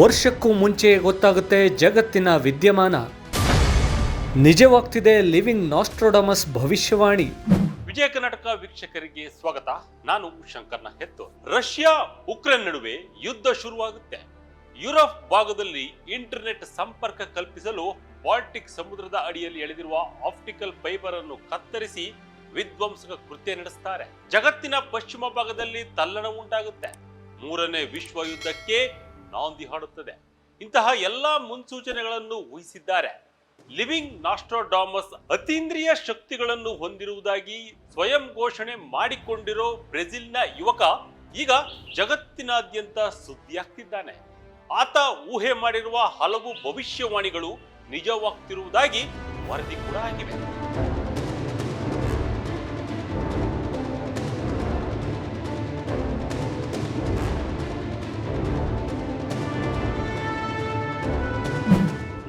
ವರ್ಷಕ್ಕೂ ಮುಂಚೆ ಗೊತ್ತಾಗುತ್ತೆ ಜಗತ್ತಿನ ವಿದ್ಯಮಾನ. ನಿಜವಾಗ್ತಿದೆ ಲಿವಿಂಗ್ ನಾಸ್ಟ್ರೋಡಮಸ್ ಭವಿಷ್ಯವಾಣಿ. ವಿಜಯ ಕರ್ನಾಟಕ ವೀಕ್ಷಕರಿಗೆ ಸ್ವಾಗತ. ನಾನು ಶಂಕರ್ನ ಹೆತ್ತು ರಷ್ಯಾ ಉಕ್ರೇನ್ ನಡುವೆ ಯುದ್ಧ ಶುರುವಾಗುತ್ತೆ. ಯುರೋಪ್ ಭಾಗದಲ್ಲಿ ಇಂಟರ್ನೆಟ್ ಸಂಪರ್ಕ ಕಲ್ಪಿಸಲು ಬಾಲ್ಟಿಕ್ ಸಮುದ್ರದ ಅಡಿಯಲ್ಲಿ ಎಳೆದಿರುವ ಆಪ್ಟಿಕಲ್ ಫೈಬರ್ ಅನ್ನು ಕತ್ತರಿಸಿ ವಿಧ್ವಂಸಕ ಕೃತ್ಯ ನಡೆಸ್ತಾರೆ. ಜಗತ್ತಿನ ಪಶ್ಚಿಮ ಭಾಗದಲ್ಲಿ ತಲ್ಲಣ ಉಂಟಾಗುತ್ತೆ. ಮೂರನೇ ವಿಶ್ವ ಯುದ್ಧಕ್ಕೆ ನಾಂದಿ ಹಾಡುತ್ತದೆ. ಇಂತಹ ಎಲ್ಲ ಮುನ್ಸೂಚನೆಗಳನ್ನು ಊಹಿಸಿದ್ದಾರೆ. ಲಿವಿಂಗ್ ನಾಸ್ಟ್ರೋಡಾಮಸ್ ಅತೀಂದ್ರಿಯ ಶಕ್ತಿಗಳನ್ನು ಹೊಂದಿರುವುದಾಗಿ ಸ್ವಯಂ ಘೋಷಣೆ ಮಾಡಿಕೊಂಡಿರೋ ಬ್ರೆಜಿಲ್ನ ಯುವಕ ಈಗ ಜಗತ್ತಿನಾದ್ಯಂತ ಸುದ್ದಿಯಾಗ್ತಿದ್ದಾನೆ. ಆತ ಊಹೆ ಮಾಡಿರುವ ಹಲವು ಭವಿಷ್ಯವಾಣಿಗಳು ನಿಜವಾಗ್ತಿರುವುದಾಗಿ ವರದಿ ಕೂಡ ಆಗಿವೆ.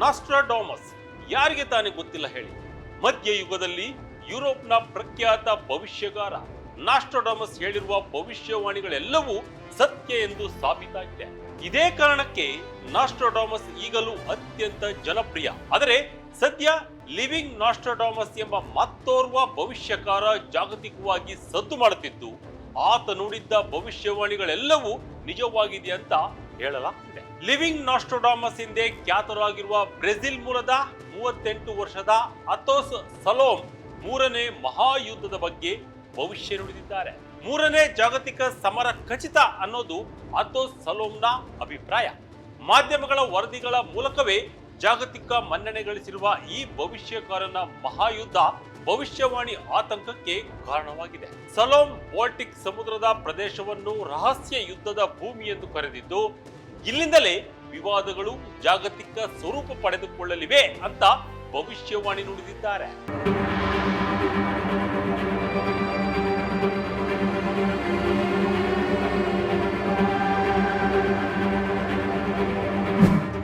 ನಾಸ್ಟ್ರಾಡಾಮಸ್ ಯಾರಿಗೆ ತಾನೇ ಗೊತ್ತಿಲ್ಲ ಹೇಳಿ. ಮಧ್ಯಯುಗದಲ್ಲಿ ಯುರೋಪ್ನ ಪ್ರಖ್ಯಾತ ಭವಿಷ್ಯಗಾರ ನಾಸ್ಟ್ರಾಡಾಮಸ್ ಹೇಳಿರುವ ಭವಿಷ್ಯವಾಣಿಗಳೆಲ್ಲವೂ ಸತ್ಯ ಎಂದು ಸಾಬೀತಾಗಿದೆ. ಇದೇ ಕಾರಣಕ್ಕೆ ನಾಸ್ಟ್ರಾಡಾಮಸ್ ಈಗಲೂ ಅತ್ಯಂತ ಜನಪ್ರಿಯ. ಆದರೆ ಸದ್ಯ ಲಿವಿಂಗ್ ನಾಸ್ಟ್ರಾಡಾಮಸ್ ಎಂಬ ಮತ್ತೋರ್ವ ಭವಿಷ್ಯಕಾರ ಜಾಗತಿಕವಾಗಿ ಸದ್ದು ಮಾಡುತ್ತಿದ್ದು, ಆತ ನೋಡಿದ್ದ ಭವಿಷ್ಯವಾಣಿಗಳೆಲ್ಲವೂ ನಿಜವಾಗಿದೆ ಅಂತ ಹೇಳಲಾಗ್ತಿದೆ. ಲಿವಿಂಗ್ ನಾಸ್ಟೋಡಾಮಸ್ ಹಿಂದೆ ಖ್ಯಾತರಾಗಿರುವ ಬ್ರೆಜಿಲ್ ಮೂಲದ ಮೂವತ್ತೆಂಟು ವರ್ಷದ ಅಥೋಸ್ ಸಲೋಮ್ ಮೂರನೇ ಮಹಾಯುದ್ಧದ ಬಗ್ಗೆ ಭವಿಷ್ಯ ನುಡಿದಿದ್ದಾರೆ. ಮೂರನೇ ಜಾಗತಿಕ ಸಮರ ಖಚಿತ ಅನ್ನೋದು ಅಥೋಸ್ ಸಲೋಮ್ನ ಅಭಿಪ್ರಾಯ. ಮಾಧ್ಯಮಗಳ ವರದಿಗಳ ಮೂಲಕವೇ ಜಾಗತಿಕ ಮನ್ನಣೆ ಗಳಿಸಿರುವ ಈ ಭವಿಷ್ಯಕಾರನ ಮಹಾಯುದ್ಧ ಭವಿಷ್ಯವಾಣಿ ಆತಂಕಕ್ಕೆ ಕಾರಣವಾಗಿದೆ. ಸಲೋಮ್ ಬಾಲ್ಟಿಕ್ ಸಮುದ್ರದ ಪ್ರದೇಶವನ್ನು ರಹಸ್ಯ ಯುದ್ಧದ ಭೂಮಿ ಎಂದು ಕರೆದಿದ್ದು ಇಲ್ಲಿಂದಲೇ ವಿವಾದಗಳು ಜಾಗತಿಕ ಸ್ವರೂಪ ಪಡೆದುಕೊಳ್ಳಲಿವೆ ಅಂತ ಭವಿಷ್ಯವಾಣಿ ನುಡಿದಿದ್ದಾರೆ.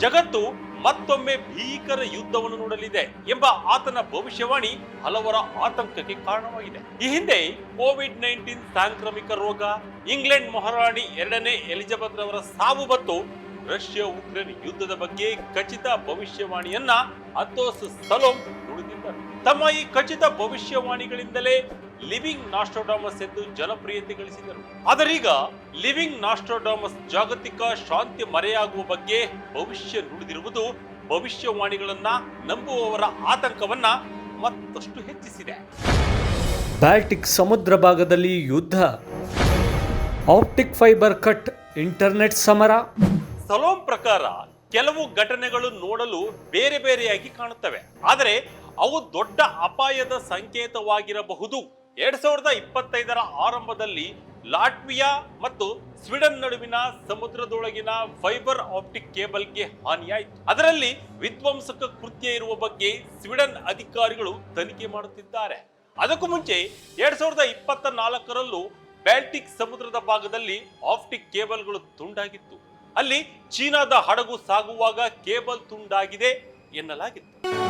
ಜಗತ್ತು ಮತ್ತೊಮ್ಮೆ ಭೀಕರ ಯುದ್ಧವನ್ನು ನೋಡಲಿದೆ ಎಂಬ ಆತನ ಭವಿಷ್ಯವಾಣಿ ಹಲವರ ಆತಂಕಕ್ಕೆ ಕಾರಣವಾಗಿದೆ. ಈ ಹಿಂದೆ ಕೋವಿಡ್ ನೈನ್ಟೀನ್ ಸಾಂಕ್ರಾಮಿಕ ರೋಗ, ಇಂಗ್ಲೆಂಡ್ ಮಹಾರಾಣಿ ಎರಡನೇ ಎಲಿಜಬೆತ್ ರವರ ಸಾವು ಮತ್ತು ರಷ್ಯಾ ಉಕ್ರೇನ್ ಯುದ್ಧದ ಬಗ್ಗೆ ಖಚಿತ ಭವಿಷ್ಯವಾಣಿಯನ್ನ ಅಥೋಸ್ ಸಲೋಮ್ ನುಡಿದಿದ್ದರು. ತಮ್ಮ ಈ ಖಚಿತ ಭವಿಷ್ಯವಾಣಿಗಳಿಂದಲೇ ಲಿವಿಂಗ್ ನಾಸ್ಟ್ರೋಡಾಮಸ್ ಎಂದು ಜನಪ್ರಿಯತೆ ಗಳಿಸಿದರು. ಆದರೀಗ ಲಿವಿಂಗ್ ನಾಸ್ಟ್ರೋಡಾಮಸ್ ಜಾಗತಿಕ ಶಾಂತಿ ಮರೆಯಾಗುವ ಬಗ್ಗೆ ಭವಿಷ್ಯ ನುಡಿದಿರುವುದು ಭವಿಷ್ಯವಾಣಿಗಳನ್ನ ನಂಬುವವರ ಆತಂಕವನ್ನ ಮತ್ತಷ್ಟು ಹೆಚ್ಚಿಸಿದೆ. ಬ್ಯಾಲ್ಟಿಕ್ ಸಮುದ್ರ ಭಾಗದಲ್ಲಿ ಯುದ್ಧ. ಆಪ್ಟಿಕ್ ಫೈಬರ್ ಕಟ್ ಇಂಟರ್ನೆಟ್ ಸಮರ. ಸಲೋಮ್ ಪ್ರಕಾರ ಕೆಲವು ಘಟನೆಗಳು ನೋಡಲು ಬೇರೆ ಬೇರೆಯಾಗಿ ಕಾಣುತ್ತವೆ. ಆದರೆ ಅವು ದೊಡ್ಡ ಅಪಾಯದ ಸಂಕೇತವಾಗಿರಬಹುದು. ಎರಡ್ ಸಾವಿರದ ಇಪ್ಪತ್ತೈದರ ಆರಂಭದಲ್ಲಿ ಲಾಟ್ವಿಯಾ ಮತ್ತು ಸ್ವೀಡನ್ ನಡುವಿನ ಸಮುದ್ರದೊಳಗಿನ ಫೈಬರ್ ಆಪ್ಟಿಕ್ ಕೇಬಲ್ಗೆ ಹಾನಿಯಾಯಿತು. ಅದರಲ್ಲಿ ವಿಧ್ವಂಸಕ ಕೃತ್ಯ ಇರುವ ಬಗ್ಗೆ ಸ್ವೀಡನ್ ಅಧಿಕಾರಿಗಳು ತನಿಖೆ ಮಾಡುತ್ತಿದ್ದಾರೆ. ಅದಕ್ಕೂ ಮುಂಚೆ ಎರಡ್ ಸಾವಿರದ ಇಪ್ಪತ್ತ ನಾಲ್ಕರಲ್ಲೂ ಬ್ಯಾಲ್ಟಿಕ್ ಸಮುದ್ರದ ಭಾಗದಲ್ಲಿ ಆಪ್ಟಿಕ್ ಕೇಬಲ್ಗಳು ತುಂಡಾಗಿತ್ತು. ಅಲ್ಲಿ ಚೀನಾದ ಹಡಗು ಸಾಗುವಾಗ ಕೇಬಲ್ ತುಂಡಾಗಿದೆ ಎನ್ನಲಾಗಿತ್ತು.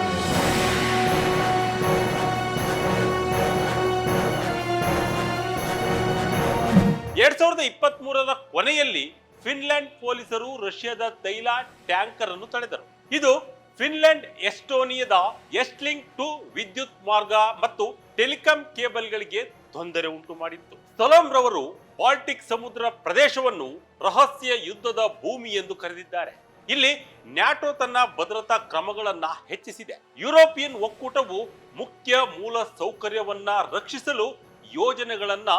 ಸಾವಿರದ ಇಪ್ಪತ್ತ್ ಮೂರರ ಕೊನೆಯಲ್ಲಿ ಫಿನ್ಲ್ಯಾಂಡ್ ಪೊಲೀಸರು ರಷ್ಯಾದ ತೈಲ ಟ್ಯಾಂಕರ್ ಅನ್ನು ತಡೆದರು. ಇದು ಫಿನ್ಲ್ಯಾಂಡ್ ಎಸ್ಟೋನಿಯಾದ ಎಸ್ಟ್ಲಿಂಗ್ ಟು ವಿದ್ಯುತ್ ಮಾರ್ಗ ಮತ್ತು ಟೆಲಿಕಾಂ ಕೇಬಲ್ಗಳಿಗೆ ತೊಂದರೆ ಉಂಟು ಮಾಡಿತ್ತು. ಸೊಲಂ ರವರು ಬಾಲ್ಟಿಕ್ ಸಮುದ್ರ ಪ್ರದೇಶವನ್ನು ರಹಸ್ಯ ಯುದ್ಧದ ಭೂಮಿ ಎಂದು ಕರೆದಿದ್ದಾರೆ. ಇಲ್ಲಿ ನ್ಯಾಟೋ ತನ್ನ ಭದ್ರತಾ ಕ್ರಮಗಳನ್ನ ಹೆಚ್ಚಿಸಿದೆ. ಯುರೋಪಿಯನ್ ಒಕ್ಕೂಟವು ಮುಖ್ಯ ಮೂಲ ಸೌಕರ್ಯವನ್ನ ರಕ್ಷಿಸಲು ಯೋಜನೆಗಳನ್ನ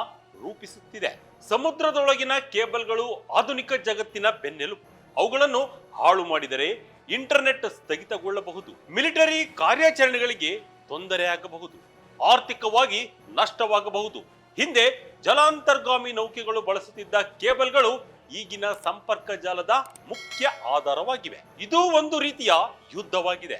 ರೂಪಿಸುತ್ತಿದೆ. ಸಮುದ್ರದೊಳಗಿನ ಕೇಬಲ್ಗಳು ಆಧುನಿಕ ಜಗತ್ತಿನ ಬೆನ್ನೆಲುಬು. ಅವುಗಳನ್ನು ಹಾಳು ಮಾಡಿದರೆ ಇಂಟರ್ನೆಟ್ ಸ್ಥಗಿತಗೊಳ್ಳಬಹುದು. ಮಿಲಿಟರಿ ಕಾರ್ಯಾಚರಣೆಗಳಿಗೆ ತೊಂದರೆಯಾಗಬಹುದು ಆರ್ಥಿಕವಾಗಿ ನಷ್ಟವಾಗಬಹುದು. ಹಿಂದೆ ಜಲಾಂತರ್ಗಾಮಿ ನೌಕೆಗಳು ಬಳಸುತ್ತಿದ್ದ ಕೇಬಲ್ಗಳು ಈಗಿನ ಸಂಪರ್ಕ ಜಾಲದ ಮುಖ್ಯ ಆಧಾರವಾಗಿವೆ. ಇದು ಒಂದು ರೀತಿಯ ಯುದ್ಧವಾಗಿದೆ.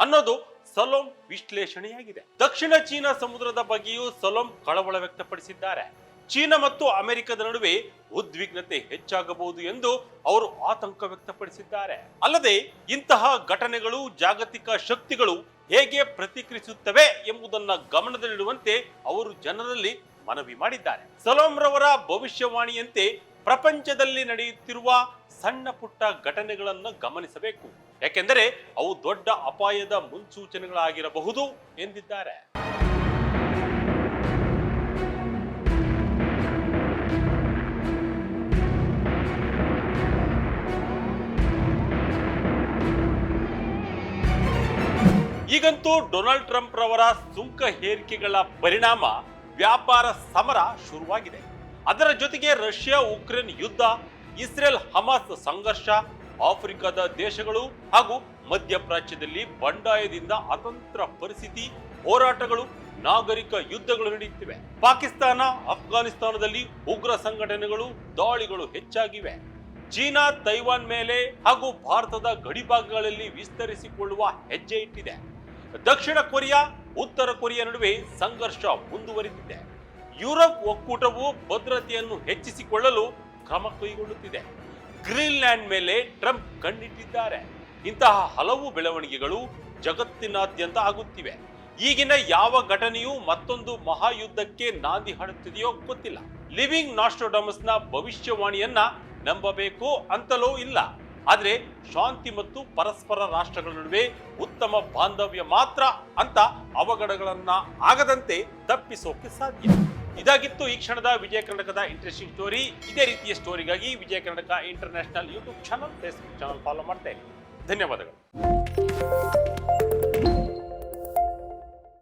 ಅನ್ನೋದು ಸಲೋಮ್ ವಿಶ್ಲೇಷಣೆಯಾಗಿದೆ. ದಕ್ಷಿಣ ಚೀನಾ ಸಮುದ್ರದ ಬಗ್ಗೆಯೂ ಸಲೋಂ ಕಳವಳ ವ್ಯಕ್ತಪಡಿಸಿದ್ದಾರೆ. ಚೀನಾ ಮತ್ತು ಅಮೆರಿಕದ ನಡುವೆ ಉದ್ವಿಗ್ನತೆ ಹೆಚ್ಚಾಗಬಹುದು ಎಂದು ಅವರು ಆತಂಕ ವ್ಯಕ್ತಪಡಿಸಿದ್ದಾರೆ. ಅಲ್ಲದೆ ಇಂತಹ ಘಟನೆಗಳು ಜಾಗತಿಕ ಶಕ್ತಿಗಳು ಹೇಗೆ ಪ್ರತಿಕ್ರಿಯಿಸುತ್ತವೆ ಎಂಬುದನ್ನು ಗಮನದಲ್ಲಿಡುವಂತೆ ಅವರು ಜನರಲ್ಲಿ ಮನವಿ ಮಾಡಿದ್ದಾರೆ. ರವರ ಭವಿಷ್ಯವಾಣಿಯಂತೆ ಪ್ರಪಂಚದಲ್ಲಿ ನಡೆಯುತ್ತಿರುವ ಸಣ್ಣ ಪುಟ್ಟ ಘಟನೆಗಳನ್ನು ಗಮನಿಸಬೇಕು. ಯಾಕೆಂದರೆ ಅವು ದೊಡ್ಡ ಅಪಾಯದ ಮುನ್ಸೂಚನೆಗಳಾಗಿರಬಹುದು ಎಂದಿದ್ದಾರೆ. ಈಗಂತೂ ಡೊನಾಲ್ಡ್ ಟ್ರಂಪ್ ರವರ ಸುಂಕ ಹೇರಿಕೆಗಳ ಪರಿಣಾಮ ವ್ಯಾಪಾರ ಸಮರ ಶುರುವಾಗಿದೆ. ಅದರ ಜೊತೆಗೆ ರಷ್ಯಾ ಉಕ್ರೇನ್ ಯುದ್ಧ, ಇಸ್ರೇಲ್ ಹಮಾಸ್ ಸಂಘರ್ಷ, ಆಫ್ರಿಕಾದ ದೇಶಗಳು ಹಾಗೂ ಮಧ್ಯಪ್ರಾಚ್ಯದಲ್ಲಿ ಬಂಡಾಯದಿಂದ ಅತಂತ್ರ ಪರಿಸ್ಥಿತಿ, ಹೋರಾಟಗಳು, ನಾಗರಿಕ ಯುದ್ಧಗಳು ನಡೆಯುತ್ತಿವೆ. ಪಾಕಿಸ್ತಾನ ಅಫ್ಘಾನಿಸ್ತಾನದಲ್ಲಿ ಉಗ್ರ ಸಂಘಟನೆಗಳು, ದಾಳಿಗಳು ಹೆಚ್ಚಾಗಿವೆ. ಚೀನಾ, ತೈವಾನ್ ಮೇಲೆ ಹಾಗೂ ಭಾರತದ ಗಡಿಭಾಗಗಳಲ್ಲಿ ವಿಸ್ತರಿಸಿಕೊಳ್ಳುವ ಹೆಜ್ಜೆ ಇಟ್ಟಿದೆ. ದಕ್ಷಿಣ ಕೊರಿಯಾ, ಉತ್ತರ ಕೊರಿಯಾ ನಡುವೆ ಸಂಘರ್ಷ ಮುಂದುವರಿದಿದೆ. ಯುರೋಪ್ ಒಕ್ಕೂಟವು ಭದ್ರತೆಯನ್ನು ಹೆಚ್ಚಿಸಿಕೊಳ್ಳಲು ಕ್ರಮ ಕೈಗೊಳ್ಳುತ್ತಿದೆ. ಗ್ರೀನ್ಲ್ಯಾಂಡ್ ಮೇಲೆ ಟ್ರಂಪ್ ಕಣ್ಣಿಟ್ಟಿದ್ದಾರೆ. ಇಂತಹ ಹಲವು ಬೆಳವಣಿಗೆಗಳು ಜಗತ್ತಿನಾದ್ಯಂತ ಆಗುತ್ತಿವೆ. ಈಗಿನ ಯಾವ ಘಟನೆಯೂ ಮತ್ತೊಂದು ಮಹಾಯುದ್ಧಕ್ಕೆ ನಾಂದಿ ಹಾಡುತ್ತಿದೆಯೋ ಗೊತ್ತಿಲ್ಲ. ಲಿವಿಂಗ್ ನಾಸ್ಟ್ರೋಡಮಸ್ನ ಭವಿಷ್ಯವಾಣಿಯನ್ನ ನಂಬಬೇಕು ಅಂತಲೂ ಇಲ್ಲ. ಆದ್ರೆ ಶಾಂತಿ ಮತ್ತು ಪರಸ್ಪರ ರಾಷ್ಟ್ರಗಳ ನಡುವೆ ಉತ್ತಮ ಬಾಂಧವ್ಯ ಮಾತ್ರ ಅಂತ ಅವಘಡಗಳನ್ನ ಆಗದಂತೆ ತಪ್ಪಿಸೋಕೆ ಸಾಧ್ಯ. ಇದಾಗಿತ್ತು ಈ ಕ್ಷಣದ ವಿಜಯ ಕರ್ನಾಟಕದ ಇಂಟ್ರೆಸ್ಟಿಂಗ್ ಸ್ಟೋರಿ ಇದೇ ರೀತಿಯ ಸ್ಟೋರಿಗಾಗಿ Vijaya Karnataka international YouTube channel Facebook channel follow ಮಾಡ್ತೇನೆ. ಧನ್ಯವಾದಗಳು.